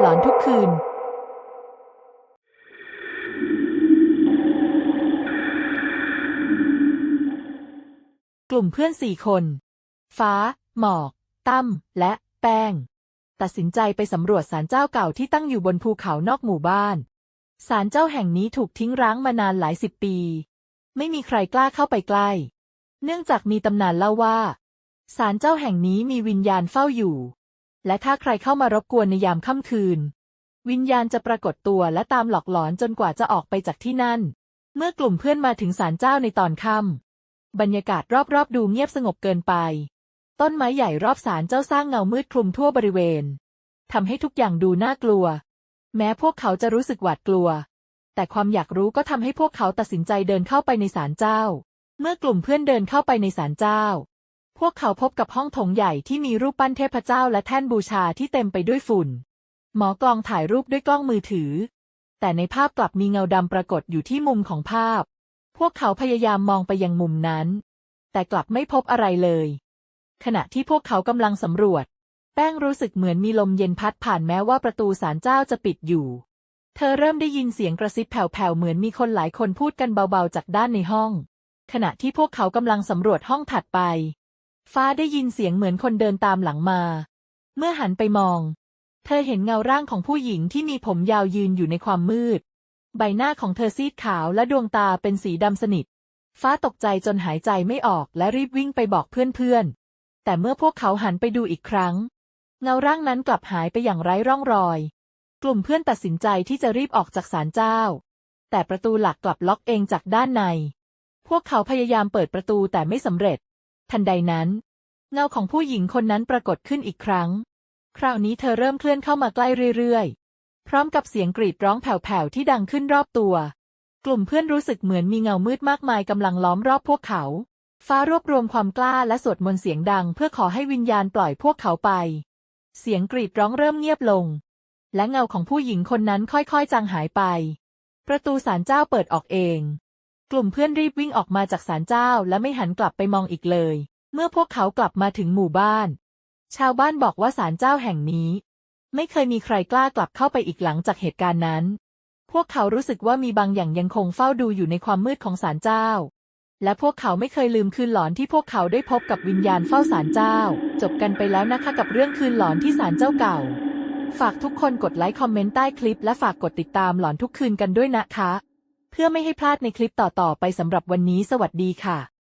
หลอนทุกคืน กลุ่มเพื่อนสี่คน ฟ้า หมอก ตั้ม และแป้ง ตัดสินใจไปสำรวจศาลเจ้าเก่าที่ตั้งอยู่บนภูเขานอกหมู่บ้านศาลเจ้าแห่งนี้ถูกทิ้งร้างมานานหลายสิบปี ไม่มีใครกล้าเข้าไปใกล้ เนื่องจากมีตำนานเล่าว่าศาลเจ้าแห่งนี้มีวิญญาณเฝ้าอยู่ และถ้าใครเข้ามารบกวนในยามค่ำคืน วิญญาณจะปรากฏตัวและตามหลอกหลอนจนกว่าจะออกไปจากที่นั่น เมื่อกลุ่มเพื่อนมาถึงศาลเจ้าในตอนค่ำบรรยากาศรอบๆ ดูเงียบสงบเกินไป ต้นไม้ใหญ่รอบศาลเจ้าสร้างเงามืดคลุมทั่วบริเวณทำให้ทุกอย่างดูน่ากลัว แม้พวกเขาจะรู้สึกหวาดกลัว แต่ความอยากรู้ก็ทำให้พวกเขาตัดสินใจเดินเข้าไปในศาลเจ้า เมื่อกลุ่มเพื่อนเดินเข้าไปในศาลเจ้า พวกเขาพบกับห้องโถงใหญ่ที่มีรูปปั้นเทพเจ้าและแท่นบูชาที่เต็มไปด้วยฝุ่น หมอกลองถ่ายรูปด้วยกล้องมือถือ แต่ในภาพกลับมีเงาดำปรากฏอยู่ที่มุมของภาพ พวกเขาพยายามมองไปยังมุมนั้น แต่กลับไม่พบอะไรเลย ขณะที่พวกเขากำลังสำรวจ แป้งรู้สึกเหมือนมีลมเย็นพัดผ่านแม้ว่าประตูศาลเจ้าจะปิดอยู่ เธอเริ่มได้ยินเสียงกระซิบแผ่วๆเหมือนมีคนหลายคนพูดกันเบาๆจากด้านในห้อง ขณะที่พวกเขากำลังสำรวจห้องถัดไป ฟ้าได้ยินเสียงเหมือนคนเดินตามหลังมา เมื่อหันไปมอง เธอเห็นเงาร่างของผู้หญิงที่มีผมยาวยืนอยู่ในความมืด ใบหน้าของเธอซีดขาวและดวงตาเป็นสีดำสนิท ฟ้าตกใจจนหายใจไม่ออกและรีบวิ่งไปบอกเพื่อนๆ แต่เมื่อพวกเขาหันไปดูอีกครั้ง เงาร่างนั้นกลับหายไปอย่างไร้ร่องรอย กลุ่มเพื่อนตัดสินใจที่จะรีบออกจากศาลเจ้า แต่ประตูหลักกลับล็อกเองจากด้านใน พวกเขาพยายามเปิดประตูแต่ไม่สำเร็จ ทันใดนั้น เงาของผู้หญิงคนนั้นปรากฏขึ้นอีกครั้ง คราวนี้เธอเริ่มเคลื่อนเข้ามาใกล้เรื่อยๆ พร้อมกับเสียงกรีดร้องแผ่วๆที่ดังขึ้นรอบตัว กลุ่มเพื่อนรู้สึกเหมือนมีเงามืดมากมายกำลังล้อมรอบพวกเขา ฟ้ารวบรวมความกล้าและสวดมนต์เสียงดังเพื่อขอให้วิญญาณปล่อยพวกเขาไป เสียงกรีดร้องเริ่มเงียบลง และเงาของผู้หญิงคนนั้นค่อยๆจางหายไป ประตูศาลเจ้าเปิดออกเอง กลุ่มเพื่อนรีบวิ่งออกมาจากศาลเจ้าและไม่หันกลับไปมองอีกเลย เมื่อพวกเขากลับมาถึงหมู่บ้าน ชาวบ้านบอกว่าศาลเจ้าแห่งนี้ ไม่เคยมีใครกล้ากลับเข้าไปอีกหลังจากเหตุการณ์นั้น พวกเขารู้สึกว่ามีบางอย่างยังคงเฝ้าดูอยู่ในความมืดของศาลเจ้า และพวกเขาไม่เคยลืมคืนหลอนที่พวกเขาได้พบกับวิญญาณเฝ้าศาลเจ้า จบกันไปแล้วนะคะกับเรื่องคืนหลอนที่ศาลเจ้าเก่า ฝากทุกคนกดไลค์คอมเมนต์ใต้คลิปและฝากกดติดตามหลอนทุกคืนกันด้วยนะคะ เพื่อไม่ให้พลาดในคลิปต่อๆไปสำหรับวันนี้สวัสดีค่ะ